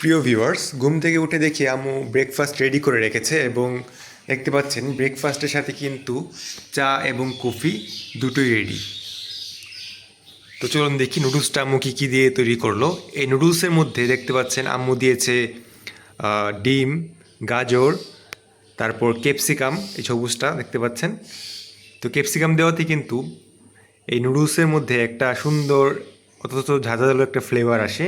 প্রিয় ভিউয়ার্স ঘুম থেকে উঠে দেখি আম্মু ব্রেকফাস্ট রেডি করে রেখেছে এবং দেখতে পাচ্ছেন ব্রেকফাস্টের সাথে কিন্তু চা এবং কফি দুটোই রেডি তো চলুন দেখি নুডলসটা আম্মু কী কী দিয়ে তৈরি করল। এই নুডলসের মধ্যে দেখতে পাচ্ছেন আম্মু দিয়েছে ডিম, গাজর, তারপর ক্যাপসিকাম এই সবুজটা দেখতে পাচ্ছেন। তো ক্যাপসিকাম দেওয়াতে কিন্তু এই নুডলসের মধ্যে একটা সুন্দর, অথচ ঝাঁঝালো একটা ফ্লেভার আসে।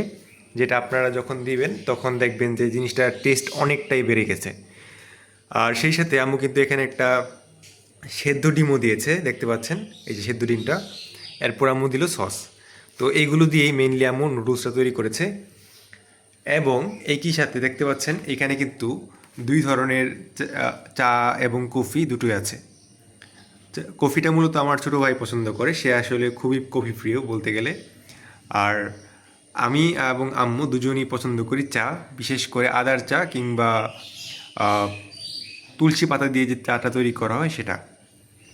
যেটা আপনারা যখন দিবেন, তখন দেখবেন যে জিনিসটার টেস্ট অনেকটাই বেড়ে গেছে। আর সেই সাথে আম্মু কিন্তু এখানে একটা সেদ্ধ ডিমও দিয়েছে, দেখতে পাচ্ছেন? এই যে সেদ্ধ ডিমটা। এরপর আম্মু দিল সস। তো এইগুলো দিয়েই মেইনলি আম্মু নুডলসটা তৈরি করেছে। এবং একই সাথে দেখতে পাচ্ছেন, এখানে কিন্তু দুই ধরনের চা- এবং কফি দুটোই আছে। কফিটা মূলত আমার ছোটো ভাই পছন্দ করে। সে আসলে খুবই কফি প্রিয় বলতে গেলে। আর আমি এবং আম্মু দুজনই পছন্দ করি চা, বিশেষ করে আদার চা কিংবা তুলসী পাতা দিয়ে যে চাটা তৈরি করা হয় সেটা।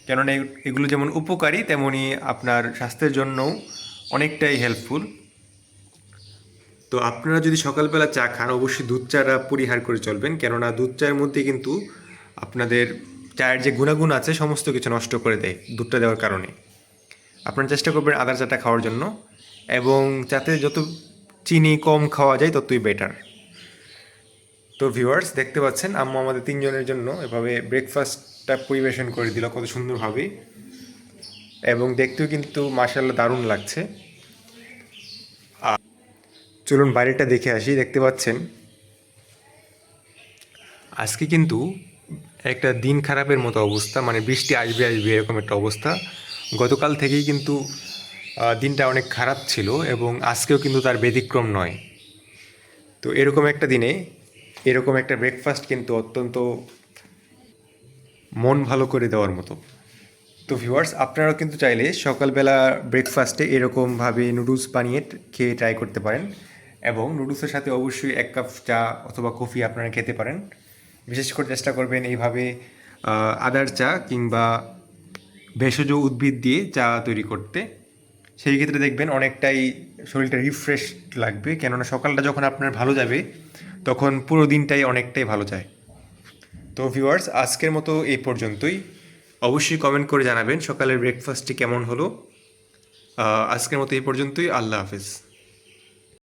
কেননা এগুলো যেমন উপকারী, তেমনি আপনার স্বাস্থ্যের জন্যও অনেকটাই হেল্পফুল তো আপনারা যদি সকালবেলা চা খান, অবশ্যই দুধ চাটা পরিহার করে চলবেন। কেননা দুধ চায়ের মধ্যে কিন্তু আপনাদের চায়ের যে গুণাগুণ আছে, সমস্ত কিছু নষ্ট করে দেয় দুধটা দেওয়ার কারণে। আপনারা চেষ্টা করবেন আদার চাটা খাওয়ার জন্য। এবং যাতে যত চিনি কম খাওয়া যায়, ততই বেটার তো ভিউয়ার্স দেখতে পাচ্ছেন, আম্মু আমাদের তিনজনের জন্য এভাবে ব্রেকফাস্টটা পরিবেশন করে দিল, কত সুন্দরভাবে। এবং দেখতেও কিন্তু মার্শাল্লাহ দারুণ লাগছে। চলুন বাইরেটা দেখে আসি, দেখতে পাচ্ছেন। আজকে কিন্তু একটা দিন খারাপের মতো অবস্থা মানে বৃষ্টি আসবে আসবে, এরকম একটা অবস্থা। গতকাল থেকেই কিন্তু দিনটা অনেক খারাপ ছিল এবং আজকেও কিন্তু তার ব্যতিক্রম নয়। তো এরকম একটা দিনে, এরকম একটা ব্রেকফাস্ট কিন্তু অত্যন্ত মন ভালো করে দেওয়ার মতো। তো ভিউয়ার্স আপনারাও কিন্তু চাইলে সকালবেলা ব্রেকফাস্টে এরকমভাবে নুডলস বানিয়ে খেয়ে ট্রাই করতে পারেন এবং নুডলসের সাথে অবশ্যই এক কাপ চা অথবা কফি আপনারা খেতে পারেন। বিশেষ করে চেষ্টা করবেন এইভাবে আদার চা কিংবা ভেষজ উদ্ভিদ দিয়ে চা তৈরি করতে। সেই ক্ষেত্রে দেখবেন অনেকটাই শরীরটা রিফ্রেশ লাগবে। কেননা সকালটা যখন আপনার ভালো যাবে, তখন পুরো দিনটাই অনেকটাই ভালো যায়। তো ভিউয়ার্স আজকের মতো এই পর্যন্তই। অবশ্যই কমেন্ট করে জানাবেন সকালের ব্রেকফাস্টটি কেমন হলো। আজকের মতো এই পর্যন্তই। আল্লাহ হাফেজ।